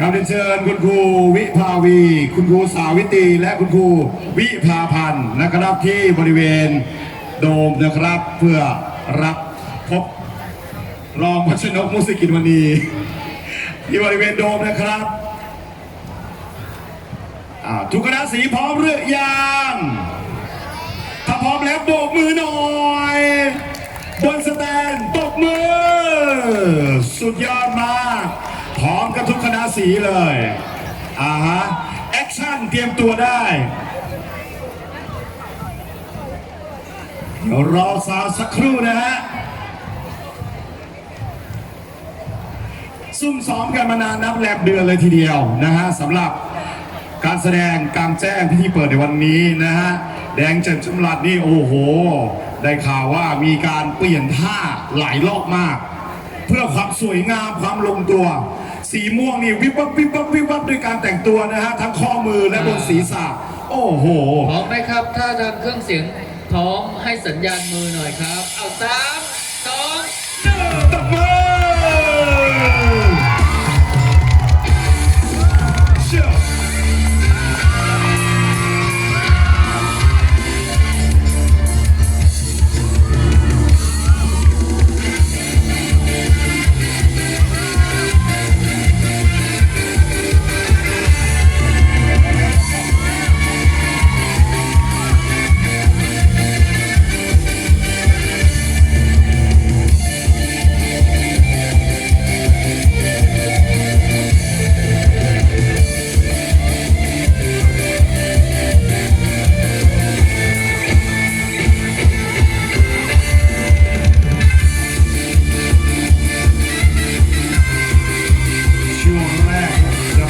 การเรียนเชิญคุณครูวิภาวี คุณครูสาวิตรีและคุณครูวิภาพันธ์นะครับที่บริเวณโดมนะครับ เพื่อรับพบรองพัชนกมุสิกินวันนี้ที่บริเวณโดมนะครับทุกคณะสีพร้อมหรือยังถ้าพร้อมแล้วโบกมือหน่อย บนสแตนตบมือ สุดยอดมาก ร้อมกับทุกคณะสีเลยอ่าฮะแอคชั่นเตรียมตัวได้เดี๋ยวรอสาวสักครู่นะฮะซุ่มซ้อมกันมานานนับแลบเดือนเลยทีเดียวนะฮะสำหรับการแสดงกลารแจ้งพิธีเปิดในวันนี้นะฮะแดงเจิดจำรัดนี่โอ้โห ได้ข่าวว่ามีการเปลี่ยนท่าหลายรอบมาก เพื่อความสวยงามความลงตัว สีม่วงนี่วิบวับวิบวับวิบวับด้วยการแต่งตัวนะฮะทั้งข้อมือและบนศีรษะ โอ้โห พร้อมไหมครับ ถ้าทางเครื่องเสียงพร้อมให้สัญญาณมือหน่อยครับ เอาสาม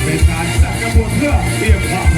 เป็นการจัดกระบวนเพื่อเตรียมความ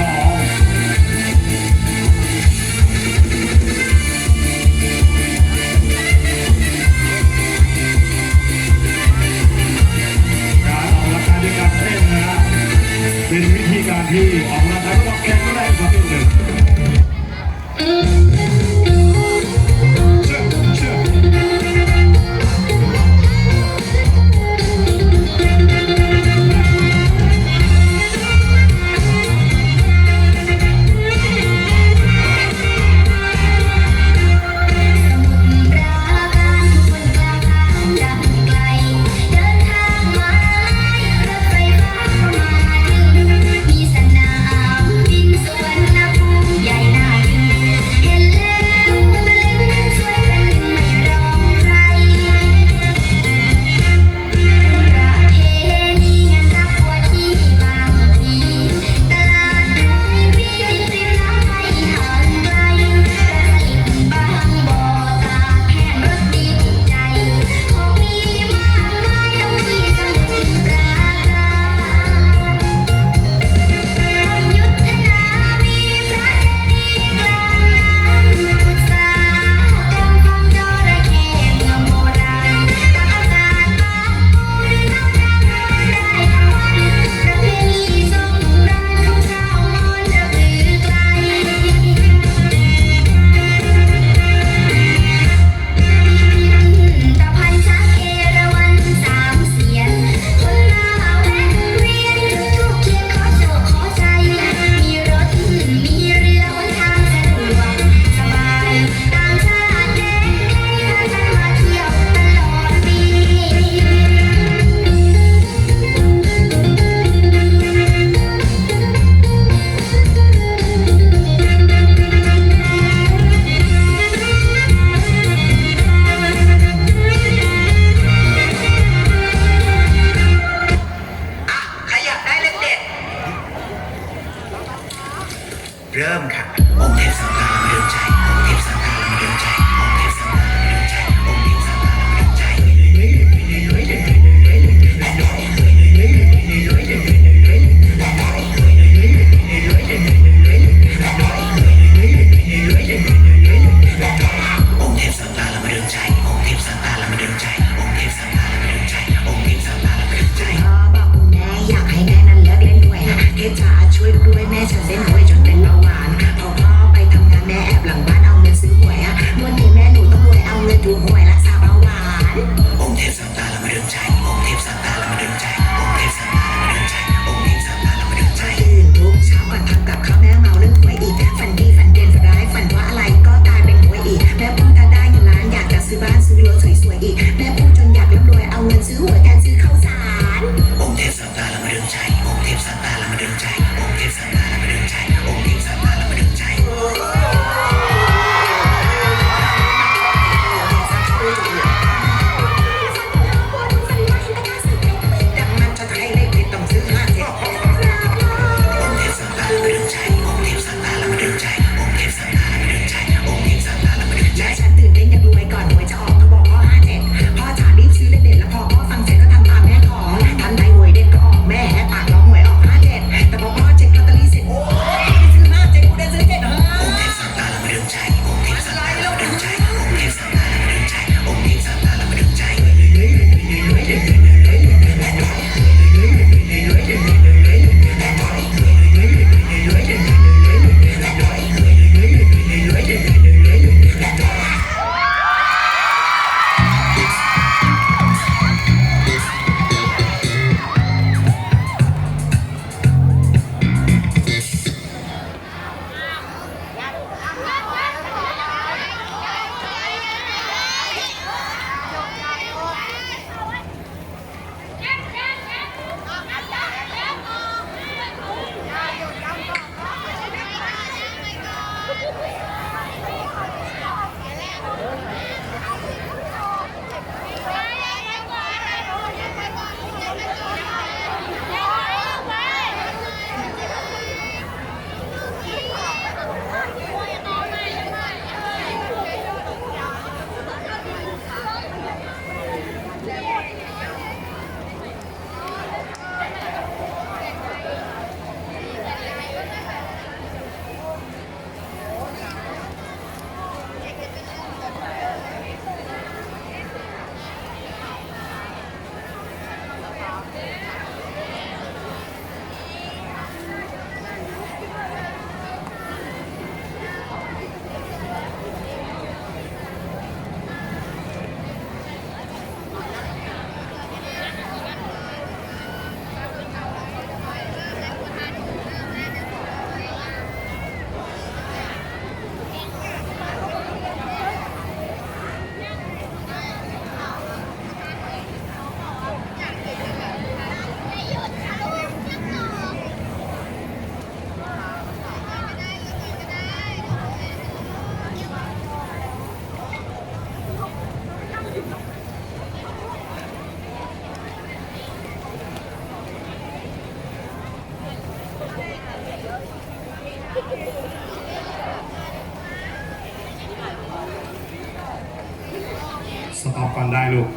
ตอบก่อนได้ลูก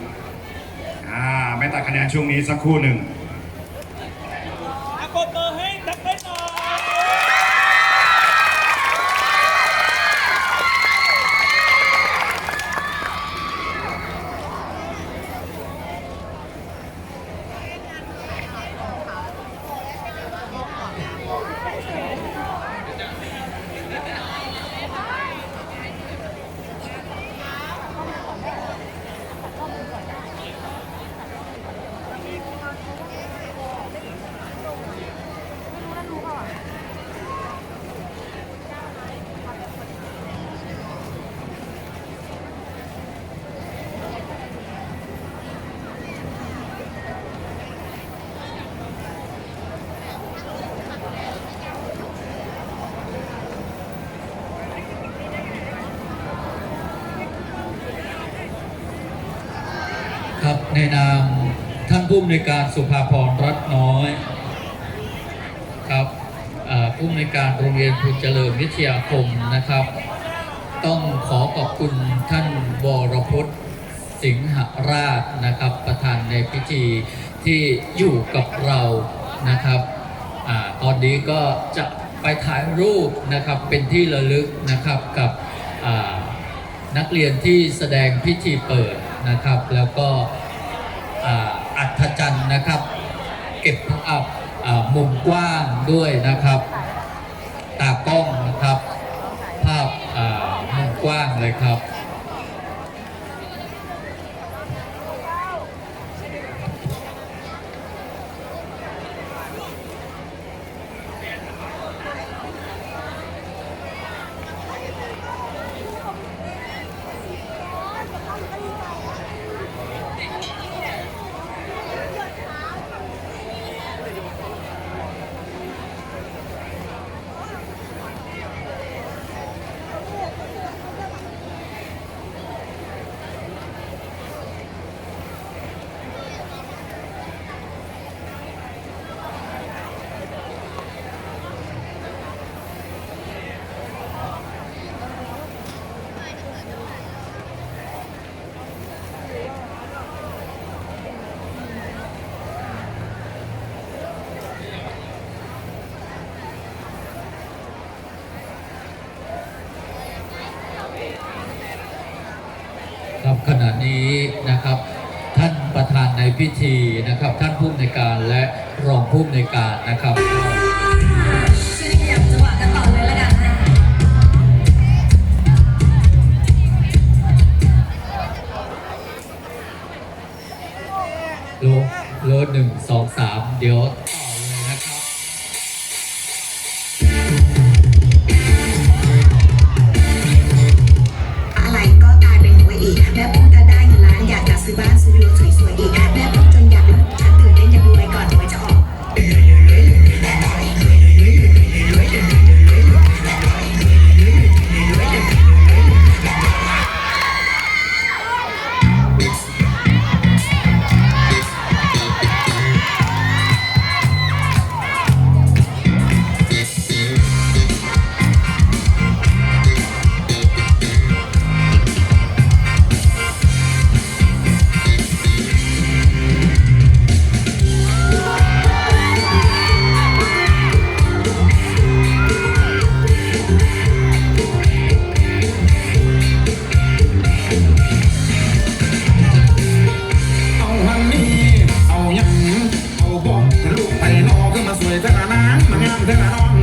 อ่าไม่ตัดคะแนนช่วงนี้สักครู่หนึ่ง อะกดเบอร์ให้นักเต้นหน่อย ครับในนามท่านผู้อำนวยการสุภาพรรัตน้อยครับผู้อำนวยการโรงเรียนพุทธเจริญวิทยาคมนะครับ ต้องขอขอบคุณท่านวรพจน์สิงหราชนะครับ ประธานในพิธีที่อยู่กับเรานะครับอตอนนี้ก็จะไปถ่ายรูปนะครับเป็นที่ระลึกนะครับกับนักเรียนที่แสดงพิธีเปิด นะครับ แล้วก็อัธจันทร์นะครับ เก็บภาพอ่ามุมกว้างด้วยนะครับ ตากล้องนะครับ ภาพมุมกว้างเลยครับขณะ นี้นะครับ ท่านประธานในพิธีนะครับ ท่านผู้ในการและรองผู้ในการนะครับช่วยขยับจังหวะกันต่อเลยละกันนะโลโลหนึ่งสองสามเดี๋ยว living on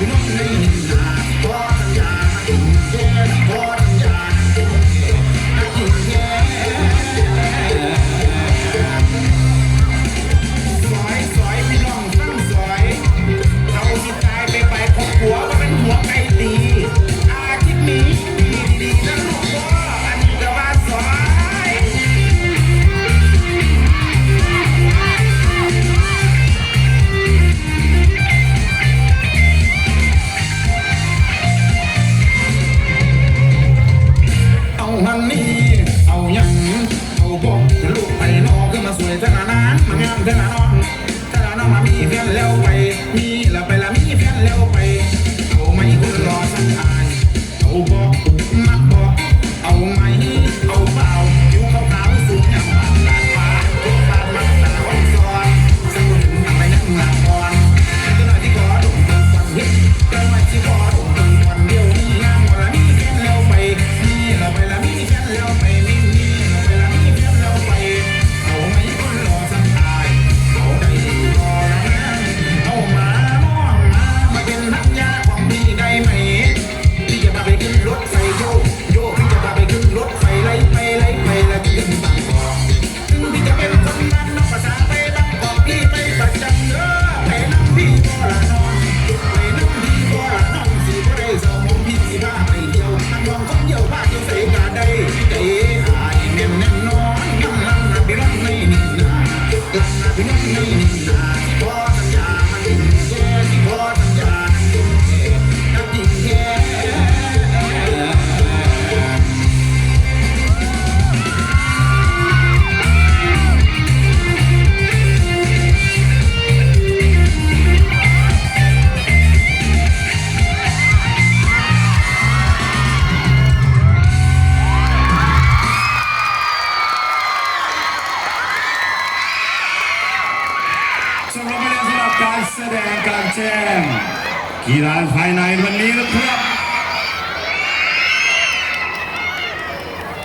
We don't really กีฬานภายในวันนี้นะครับ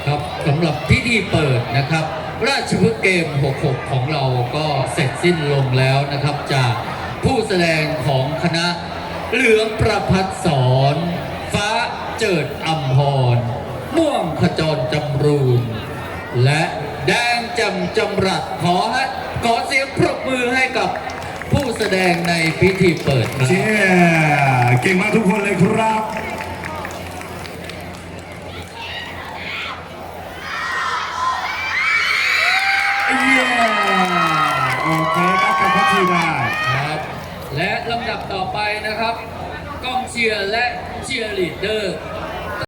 ครับสำหรับพิธีเปิดนะครับ ราชพฤกษ์เกม 66 ของเราก็เสร็จสิ้นลงแล้วนะครับจากผู้แสดงของคณะเหลืองประพัดสอนฟ้าเจิดอัมพร ม่วงขจรจำรูน และแดงจำจำรัดขอให้ขอเสียงปรบมือให้กับ ผู้แสดงในพิธีเปิดนะเชี่ยเก่งมากทุกคนเลยครับเยโอเคครักับผู้ครับ และลำดับต่อไปนะครับกองเชียร์และเชียร์ลีดเดอร์